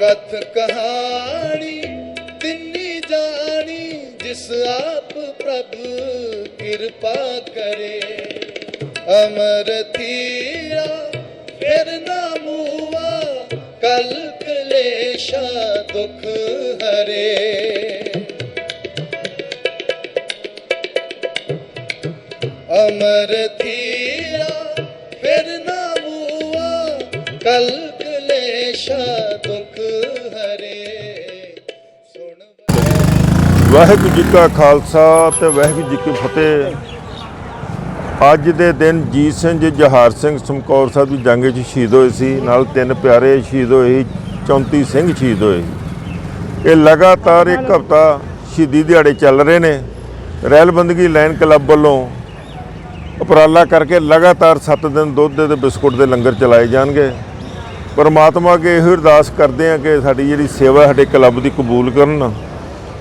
ਕਥ ਕਹਾਣੀ, ਤਿੰਨੀ ਜਾਣੀ, ਜਿਸ ਆਪ ਪ੍ਰਭ ਕਿਰਪਾ ਕਰੇ। ਅਮਰ ਥੀਆ ਫਿਰ ਨਾ ਮੂਆ ਕਲ ਕਲੇਸ਼ਾ ਦੁਖ ਹਰੇ। ਅਮਰ ਥੀਆ ਫਿਰ ਨਾ ਮੂਆ ਕਲ ਵਾਹਿਗੁਰੂ ਜੀ ਕਾ ਖਾਲਸਾ ਤੇ ਵਾਹਿਗੁਰੂ ਜੀ ਕੀ ਫਤਿਹ। ਅੱਜ ਦੇ ਦਿਨ ਜੀਤ ਸਿੰਘ ਜੀ, ਜਹਾਰ ਸਿੰਘ ਸਮਕੌਰ ਸਾਹਿਬ ਦੀ ਜੰਗ 'ਚ ਸ਼ਹੀਦ ਹੋਏ ਸੀ। ਨਾਲ ਤਿੰਨ ਪਿਆਰੇ ਸ਼ਹੀਦ ਹੋਏ ਸੀ 34 ਸਿੰਘ ਸ਼ਹੀਦ ਹੋਏ ਸੀ। ਇਹ ਲਗਾਤਾਰ ਇੱਕ ਹਫਤਾ ਸ਼ਹੀਦੀ ਦਿਹਾੜੇ ਚੱਲ ਰਹੇ ਨੇ। ਰੈਲਬੰਦਗੀ ਲਾਈਨ ਕਲੱਬ ਵੱਲੋਂ ਉਪਰਾਲਾ ਕਰਕੇ ਲਗਾਤਾਰ 7 ਦਿਨ ਦੁੱਧ ਦੇ ਬਿਸਕੁਟ ਦੇ ਲੰਗਰ ਚਲਾਏ ਜਾਣਗੇ। ਪਰਮਾਤਮਾ ਅੱਗੇ ਇਹੋ ਅਰਦਾਸ ਕਰਦੇ ਹਾਂ ਕਿ ਸਾਡੀ ਜਿਹੜੀ ਸੇਵਾ ਸਾਡੇ ਕਲੱਬ ਦੀ ਕਬੂਲ ਕਰਨ।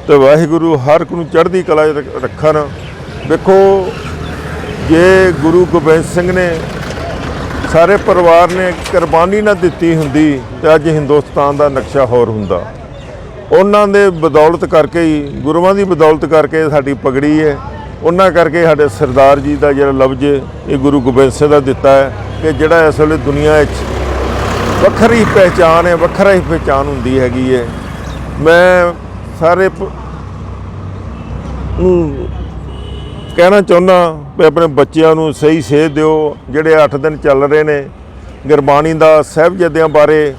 ਤੇ ਵਾਹਿਗੁਰੂ ਹਰ ਇੱਕ ਨੂੰ ਚੜ੍ਹਦੀ ਕਲਾ ਰੱਖਣ। ਵੇਖੋ, ਜੇ ਗੁਰੂ ਗੋਬਿੰਦ ਸਿੰਘ ਨੇ ਸਾਰੇ ਪਰਿਵਾਰ ਨੇ ਕੁਰਬਾਨੀ ਨਾ ਦਿੱਤੀ ਹੁੰਦੀ, ਤੇ ਅੱਜ ਹਿੰਦੁਸਤਾਨ ਦਾ ਨਕਸ਼ਾ ਹੋਰ ਹੁੰਦਾ। ਉਹਨਾਂ ਦੇ ਬਦੌਲਤ ਕਰਕੇ ਹੀ, ਗੁਰੂਆਂ ਦੀ ਬਦੌਲਤ ਕਰਕੇ ਸਾਡੀ ਪਗੜੀ ਹੈ ਉਹਨਾਂ ਕਰਕੇ ਸਾਡੇ ਸਰਦਾਰ ਜੀ ਦਾ ਜਿਹੜਾ ਲਫ਼ਜ਼ ਇਹ ਗੁਰੂ ਗੋਬਿੰਦ ਸਿੰਘ ਦਾ ਦਿੱਤਾ ਹੈ ਕਿ ਜਿਹੜਾ ਇਸ ਵੇਲੇ ਦੁਨੀਆ ਵਿੱਚ ਵੱਖਰੀ ਪਹਿਚਾਨ ਹੈ, ਵੱਖਰਾ ਹੀ ਪਹਿਚਾਨ ਹੁੰਦੀ ਹੈਗੀ ਹੈ ਮੈਂ ਸਾਰੇ ਨੂੰ ਕਹਿਣਾ ਚਾਹੁੰਦਾ ਵੀ ਆਪਣੇ ਬੱਚਿਆਂ ਨੂੰ ਸਹੀ ਸੇਧ ਦਿਓ। ਜਿਹੜੇ 8 ਦਿਨ ਚੱਲ ਰਹੇ ਨੇ, ਗੁਰਬਾਣੀ ਦਾ ਸਾਹਿਬਜ਼ਾਦਿਆਂ ਬਾਰੇ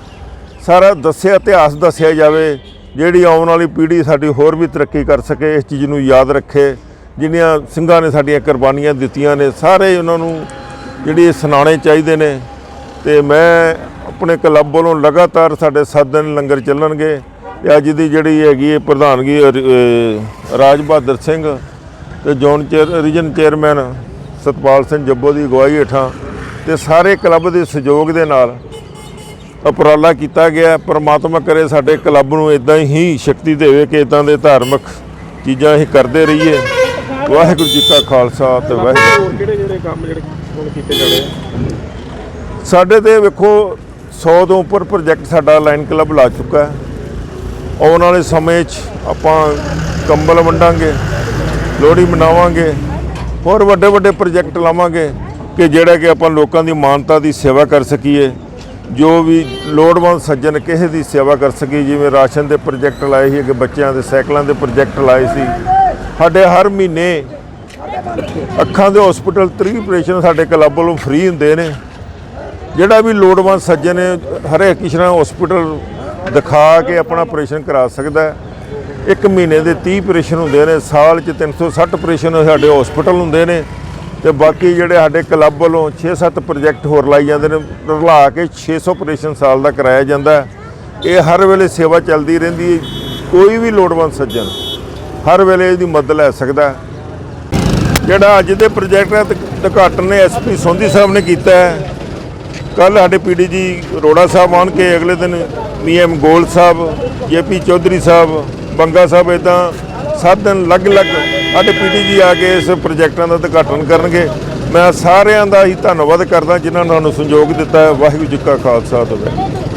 ਸਾਰਾ ਦੱਸਿਆ, ਇਤਿਹਾਸ ਦੱਸਿਆ ਜਾਵੇ, ਜਿਹੜੀ ਆਉਣ ਵਾਲੀ ਪੀੜ੍ਹੀ ਸਾਡੀ ਹੋਰ ਵੀ ਤਰੱਕੀ ਕਰ ਸਕੇ, ਇਸ ਚੀਜ਼ ਨੂੰ ਯਾਦ ਰੱਖੇ। ਜਿਹੜੀਆਂ ਸਿੰਘਾਂ ਨੇ ਸਾਡੀਆਂ ਕੁਰਬਾਨੀਆਂ ਦਿੱਤੀਆਂ ਨੇ, ਸਾਰੇ ਉਹਨਾਂ ਨੂੰ ਜਿਹੜੀ ਇਹ ਸੁਣਾਉਣੇ ਚਾਹੀਦੇ ਨੇ। ਤੇ ਮੈਂ ਆਪਣੇ ਕਲੱਬ ਵੱਲੋਂ ਲਗਾਤਾਰ ਸਾਡੇ 7 ਦਿਨ ਲੰਗਰ ਚੱਲਣਗੇ। ਤੇ ਅੱਜ ਦੀ ਜਿਹੜੀ ਹੈਗੀ ਹੈ ਪ੍ਰਧਾਨਗੀ ਰਾਜ ਬਹਾਦਰ ਸਿੰਘ ਤੇ zone chair region chairman Satpal Singh Jabbo ਦੀ ਅਗਵਾਈ ਹੇਠਾਂ ਤੇ ਸਾਰੇ ਕਲੱਬ ਦੇ ਸਹਿਯੋਗ ਦੇ ਨਾਲ ਉਪਰਾਲਾ ਕੀਤਾ ਗਿਆ। ਪ੍ਰਮਾਤਮਾ ਕਰੇ ਸਾਡੇ ਕਲੱਬ ਨੂੰ ਇਦਾਂ ਹੀ ਸ਼ਕਤੀ ਦੇਵੇ ਕਿ ਇਦਾਂ ਦੇ ਧਾਰਮਿਕ ਚੀਜ਼ਾਂ ਅਸੀਂ ਕਰਦੇ ਰਹੀਏ। ਵਾਹਿਗੁਰੂ ਜੀ ਕਾ ਖਾਲਸਾ ਤੇ ਵਾਹਿਗੁਰੂ ਕਿਹੜੇ ਜਿਹੜੇ ਕੰਮ ਜਿਹੜੇ ਹੁਣ ਕੀਤੇ ਜਾਣੇ ਸਾਡੇ ਤੇ ਵੇਖੋ 100 ਤੋਂ ਉੱਪਰ ਪ੍ਰੋਜੈਕਟ ਸਾਡਾ ਲਾਈਨ ਕਲੱਬ ਲਾ ਚੁੱਕਾ ਹੈ। ਆਉਣ ਵਾਲੇ ਸਮੇਂ 'ਚ ਆਪਾਂ ਕੰਬਲ ਵੰਡਾਂਗੇ, ਲੋਹੜੀ ਮਨਾਵਾਂਗੇ, ਹੋਰ ਵੱਡੇ ਵੱਡੇ ਪ੍ਰੋਜੈਕਟ ਲਾਵਾਂਗੇ ਕਿ ਜਿਹੜਾ ਕਿ ਆਪਾਂ ਲੋਕਾਂ ਦੀ ਮਾਨਤਾ ਦੀ ਸੇਵਾ ਕਰ ਸਕੀਏ, ਜੋ ਵੀ ਲੋੜਵੰਦ ਸੱਜਣ ਕਿਸੇ ਦੀ ਸੇਵਾ ਕਰ ਸਕੀ ਜਿਵੇਂ ਰਾਸ਼ਨ ਦੇ ਪ੍ਰੋਜੈਕਟ ਲਾਏ ਸੀ ਕਿ ਬੱਚਿਆਂ ਦੇ ਸਾਈਕਲਾਂ ਦੇ ਪ੍ਰੋਜੈਕਟ ਲਾਏ ਸੀ। ਸਾਡੇ ਹਰ ਮਹੀਨੇ ਅੱਖਾਂ ਦੇ ਹਸਪੀਟਲ 3 ਆਪਰੇਸ਼ਨ ਸਾਡੇ ਕਲੱਬ ਵੱਲੋਂ ਫ੍ਰੀ ਹੁੰਦੇ ਨੇ। ਜਿਹੜਾ ਵੀ ਲੋੜਵੰਦ ਸੱਜਣ ਹੈ ਹਰੇ ਕਿਸ਼ਨਾ ਹਸਪੀਟਲ ਦਿਖਾ ਕੇ ਆਪਣਾ ਆਪਰੇਸ਼ਨ ਕਰਾ ਸਕਦਾ ਹੈ। ਇੱਕ ਮਹੀਨੇ ਦੇ 30 ਆਪਰੇਸ਼ਨ ਹੁੰਦੇ ਨੇ, ਸਾਲ 'ਚ 360 ਆਪਰੇਸ਼ਨ ਸਾਡੇ ਹਸਪੀਟਲ ਹੁੰਦੇ ਨੇ ਤੇ ਬਾਕੀ ਜਿਹੜੇ ਸਾਡੇ ਕਲੱਬ ਵੱਲੋਂ 6-7 ਪ੍ਰੋਜੈਕਟ ਹੋਰ ਲਾਈ ਜਾਂਦੇ ਨੇ, ਰਲਾ ਕੇ 600 ਆਪਰੇਸ਼ਨ ਸਾਲ ਦਾ ਕਰਾਇਆ ਜਾਂਦਾ ਇਹ ਹਰ ਵੇਲੇ ਸੇਵਾ ਚੱਲਦੀ ਰਹਿੰਦੀ ਹੈ, ਕੋਈ ਵੀ ਲੋੜਵੰਦ ਸੱਜਣ ਹਰ ਵੇਲੇ ਇਹਦੀ ਮਦਦ ਲੈ ਸਕਦਾ ਜਿਹੜਾ ਅੱਜ ਦੇ ਪ੍ਰੋਜੈਕਟ ਦਾ ਉਦਘਾਟਨ ਨੇ ਐਸਪੀ ਸੋਂਧੀ ਸਾਹਿਬ ਨੇ ਕੀਤਾ ਹੈ। ਕੱਲ ਸਾਡੇ ਪੀਡੀ ਜੀ ਰੋੜਾ ਸਾਹਿਬ ਆਉਣ ਕੇ ਅਗਲੇ ਦਿਨ ਮੀਐਮ ਗੋਲ ਸਾਹਿਬ, ਜੇਪੀ ਚੌਧਰੀ ਸਾਹਿਬ, ਬੰਗਾ ਸਾਹਿਬ ਇਦਾਂ ਸੱਤ ਦਿਨ ਅਲੱਗ-ਅਲੱਗ ਸਾਡੇ ਪੀਡੀ ਜੀ ਆ ਕੇ ਇਸ ਪ੍ਰੋਜੈਕਟਾਂ ਦਾ ਉਦਘਾਟਨ ਕਰਨਗੇ। ਮੈਂ ਸਾਰਿਆਂ ਦਾ ਹੀ ਧੰਨਵਾਦ ਕਰਦਾ ਜਿਨ੍ਹਾਂ ਨੇ ਸਾਨੂੰ ਸੰਯੋਗ ਦਿੱਤਾ ਹੈ। ਵਾਹਿਗੁਰੂ ਜੀ ਕਾ ਖਾਲਸਾ ਤੇ ਵਾਹਿਗੁਰੂ